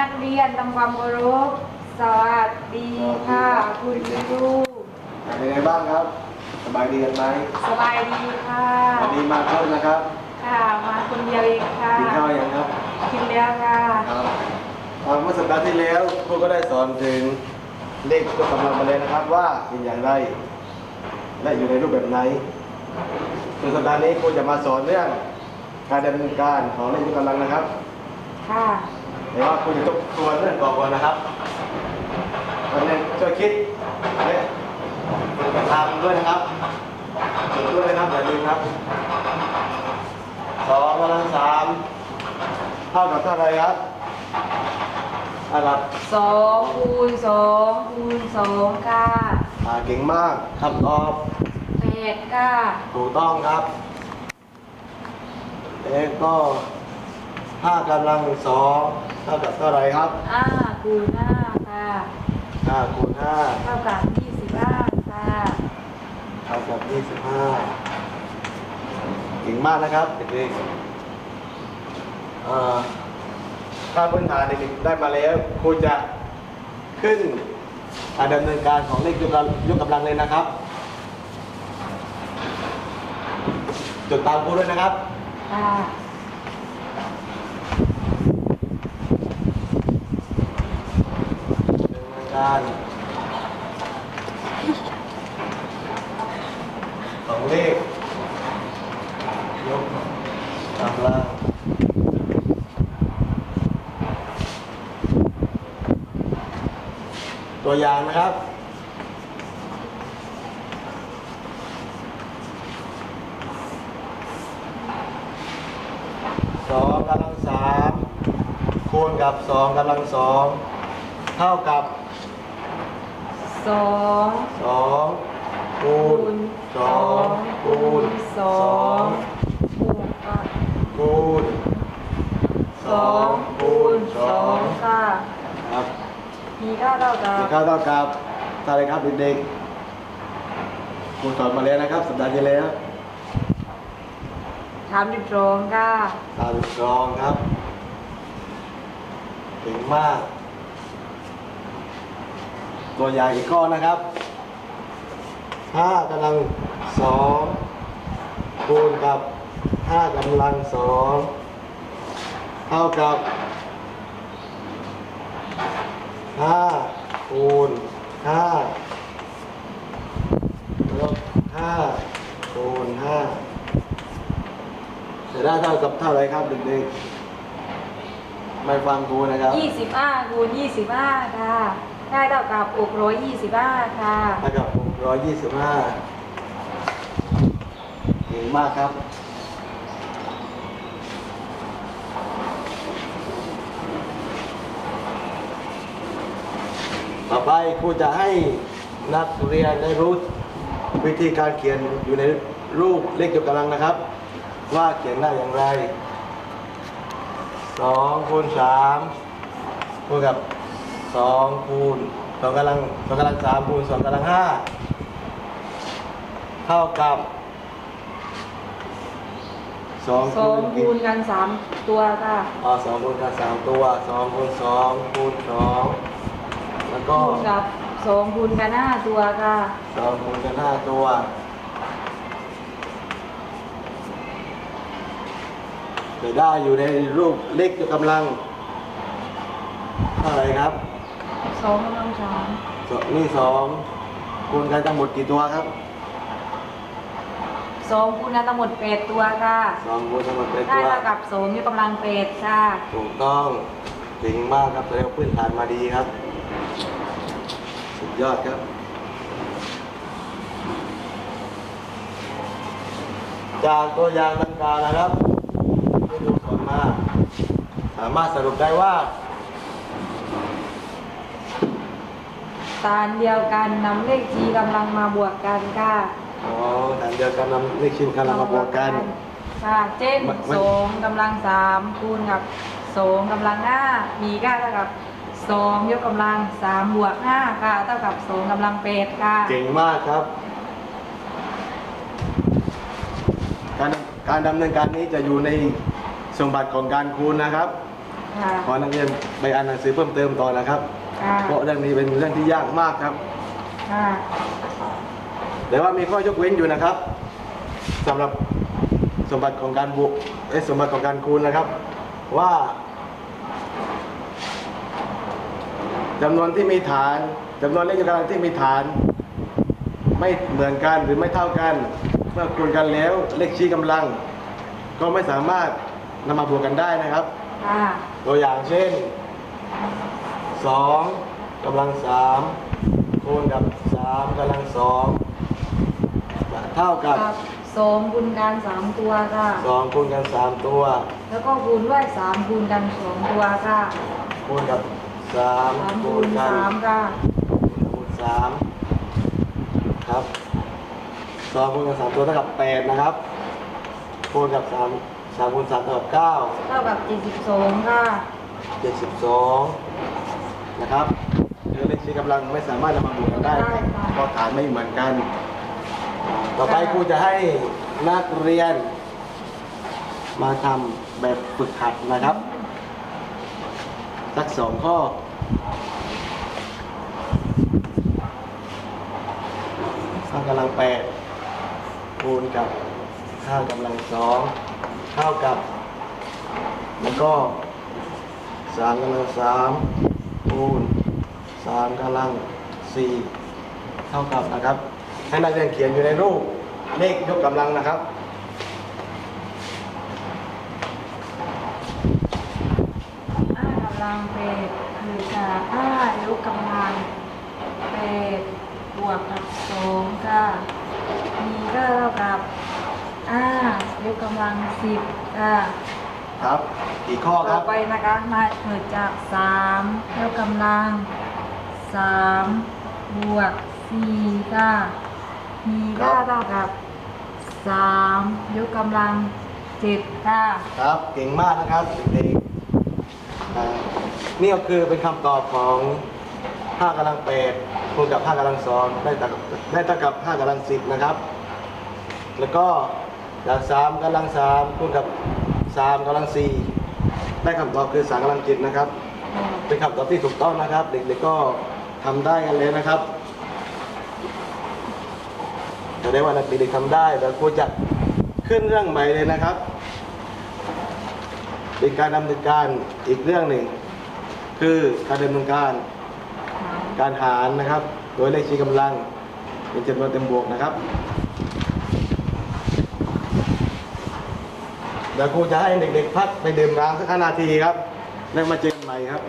นักเรียนทำความเคารพสวัสดีค่ะคุณครูเป็นไงบ้างครับ สบายดีกันไหมสบายดีค่ะวันนี้มาครบนะครับ ค่ะมาคนเดียวเองค่ะกินข้าวยังครับกินแล้วค่ะครับอ่าเมื่อสัปดาห์ที่แล้วครูก็ได้สอนถึงเลขตัวกำลังมาเลยนะครับว่าเป็นอย่างไร และอยู่ในรูปแบบไหนส่วนสัปดาห์นี้ครูจะมาสอนเรื่องการดำเนินการของเลขตัวกำลังนะครับ ค่ะ แต่ว่าครูจะทบทวนเรื่องก่อนก่อนนะครับตอนนี้ช่วยคิดและฝึกกระทำด้วยนะครับฝึกด้วยนะครับอย่าลืมครับสองกำลังสามเท่ากับเท่าไหรครับอะครับสองคูณสองคูณสองค่ะอ่าเก่งมากคำตอบแปดค่ะถูกต้องครับแล้วก็ ห้ากำลังสองเท่ากับเท่าไหรครับห้าคูณห้าค่ะห้าคูณห้าเท่ากับยี่สิบห้าค่ะเท่ากับยี่สิบห้าเก่งมากนะครับเด็กๆเอ่อถ้าพื้นฐานเด็กๆได้มาแล้วครูจะขึ้นการดำเนินการของเลขยกกำลังยกกำลังเลยนะครับ จดตามครูด้วยนะครับ ค่ะ ดำเนินการของเลข ยกกำลังตัวอย่างนะครับ สองกำลังสามคูณกับสองกำลังสองเท่ากับ สองสองคูณสองคูณสสอองงคูณค่ะคูณสองคูณสองค่ะครับมีค่าเท่ากับมีค่าเท่ากับเท่าไหรครับเด็กๆครูสอนมาแล้วนะครับ สัปดาห์ที่แล้วสามสิบสองค่ะตามรองครับเก่งมาก ตัวอย่างอีกข้อนะครับห้ากำลังสองคูณกับห้ากำลังสองเท่ากับห้าคูณห้าลบห้าคูณห้าจะได้เท่ากับเท่าไรครับเด็กๆไม่ฟังครูนะครับยี่สิบห้าคูณยี่สิบห้าค่ะ ได้เท่ากับหกร้อยยี่สิบห้าค่ะเท่ากับ625เก่งมากครับ ต่อไปครูจะให้นักเรียนได้รู้วิธีการเขียนอยู่ในรูปเลขยกกำลังนะครับ ว่าเขียนได้อย่างไรสองคูณสามคูณกับ สองคูณสองกำลังสองกำลังสามคูณสองกำลังห้าเท่ากับสองสองกี่คูณกันสามตัวค่ะอ๋อสองคูณกับสามตัวสองคูณสองคูณสองแล้วก็คูณกับสองคูณกันห้าตัวค่ะสองคูณกันห้าตัวจะได้อยู่ในรูปเลขยกกำลังเท่าไหร่ครับ สองกำลังสามสองนี่สองคูณกันทั้งหมดกี่ตัวครับสองคูณกันทั้งหมดแปดตัวค่ะสองคูณทั้งหมดเป็นได้ตัวเท่ากับสองยกกำลังแปดค่ะ ถูกต้องเก่งมากครับแสดงว่าพื้นฐานมาดีครับ สุดยอดครับ จากตัวอย่างดังกล่าวนะครับที่ดูสอนมา สามารถสรุปได้ว่า ตานเดียวกันนำเลขทีกำลังมาบวกกันค่ะอ๋อฐานเดียวกันนำเลขชิ้นกันมาบวกกัน ค่ะ เช่นมันมัน สองกำลังสามคูณกับสองกำลังห้ามีค่าเท่ากับสองยกกำลังสามบวกห้าค่ะเท่ากับสองกำลังแปดค่ะ เก่งมากครับ การการดำเนินการนี้จะอยู่ในสมบัติของการคูณนะครับ ค่ะ ขอนักเรียนไปอ่านหนังสือเพิ่มเติมต่อนะครับ ค่ะเพราะเรื่องนี้เป็นเรื่องที่ยากมากครับ ค่ะแต่ว่ามีข้อยกเว้นอยู่นะครับสำหรับสมบัติของการบุเอ้ยสมบัติของการคูณนะครับ ว่าจำนวนที่มีฐานจำนวนเลขยกกำลังที่มีฐาน ไม่เหมือนกันหรือไม่เท่ากัน เมื่อคูณกันแล้วเลขชี้กำลัง ก็ไม่สามารถนำมาบวกกันได้นะครับ ค่ะ ตัวอย่างเช่น2กำลัง3คูณกับ3กำลัง2จะเท่ากับกับสองคูณกันสามตัวค่ะ 2คูณกัน3ตัว แล้วก็คูณด้วยสามคูณกันสองตัวค่ะคูณกับสาม3คูคูณณกันสามค่ะคูณ3ครับ2คูณกัน3ตัวเท่ากับ8นะครับคูณกับ3 3คูณ3เท่ากับ9เท่ากับเจ็ดสิบสองค่ะ72นะครับคือเลขชี้กำลังไม่สามารถนำมาบวกกันได้ได้ค่ะเพราะฐานไม่เหมือนกัน ต่อไปครูจะให้นักเรียน มาทำแบบฝึกหัดนะครับ สักสองข้อห้ากำลังแปดคูณกับห้ากำลังสองเท่ากับ แล้วก็สามกำลังสามคูณสามกำลังสี่เท่ากับนะครับ ให้นักเรียนเขียนอยู่ในรูปเลขยกกำลังนะครับห้ากำลังเป็ดคือจากห้ายกกำลังเป็ดบวกกับสองค่ะมีก็เท่ากับ ห้ายกกำลังสิบค่ะครับกี่ข้อคต่อรับไปนะคะมาเกิดจากสามยกกำลังสามบวกสี่ค่ะมีค่าเท่ากับสามยกกำลังเจ็ดค่ะครับเก่งมากนะครับเด็กๆอ่านี่ก็คือเป็นคำตอบของ5กำลังแปดคูณกับ5กำลังสองได้เท่ากับได้เท่ากับ5กำลังสิบนะครับ แล้วก็ จาก3กำลังสามคูณกับ3กำลังสี่ได้คำตอบคือ3กำลังเจ็ดนะครับเป็นคำตอบที่ถูกต้องนะครับ เด็กๆก็ทำได้กันเลยนะครับจะได้ว่าเด็กๆทำได้แล้วครูจะขึ้นเรื่องใหม่เลยนะครับเป็นการดำเนินการอีกเรื่องหนึ่ง คือการดำเนินการการหารนะครับ โดยเลขชี้กำลังเป็นจำนวนเต็มบวกนะครับ เดี๋ยวครูจะให้เด็กๆพักไปดื่มน้ำสักห้านาทีครับแล้วมาเจอกันใหม่ครับ